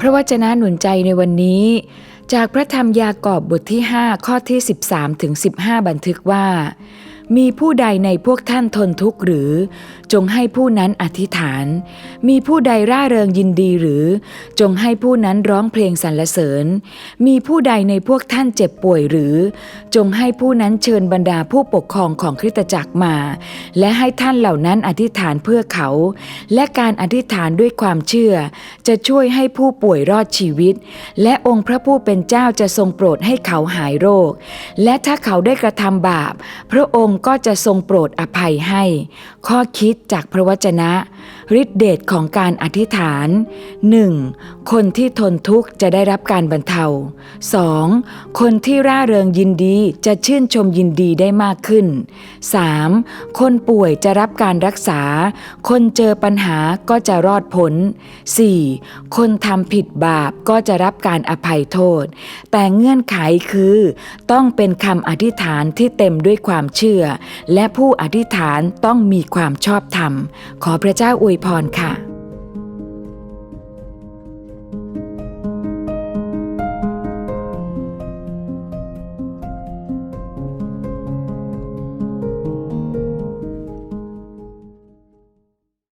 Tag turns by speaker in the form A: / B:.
A: พระวจนะหนุนใจในวันนี้ จากพระธรรมยากอบบทที่ 5 ข้อที่ 13ถึง15 บันทึกว่า มีผู้ใดในพวกท่านทนทุกข์หรือ จงให้ผู้นั้นอธิษฐาน มีผู้ใดร่าเริงยินดีหรือ จงให้ผู้นั้นร้องเพลงสรรเสริญ มีผู้ใดในพวกท่านเจ็บป่วยหรือ จงให้ผู้นั้นเชิญบรรดาผู้ปกครองของคริสตจักรมา และให้ท่านเหล่านั้นอธิษฐานเพื่อเขา และการอธิษฐานด้วยความเชื่อ จะช่วยให้ผู้ป่วยรอดชีวิต และองค์พระผู้เป็นเจ้าจะทรงโปรดให้เขาหายโรค และถ้าเขาได้กระทำบาป พระองค์ก็จะทรงโปรดอภัยให้ ข้อคิดจากพระวจนะฤทธิเดชของการอธิษฐาน 1. คนที่ทนทุกข์จะได้รับการบรรเทา 2. คนที่ร่าเริงยินดีจะชื่นชมยินดีได้มากขึ้น 3. คนป่วยจะรับการรักษา คนเจอปัญหาก็จะรอดพ้น 4. คนทำผิดบาปก็จะรับการอภัยโทษ แต่เงื่อนไขคือ ต้องเป็นคำอธิษฐานที่เต็มด้วยความเชื่อและผู้อธิษฐานต้องมีความชอบธรรม ขอพระเจ้าอวยพรค่ะ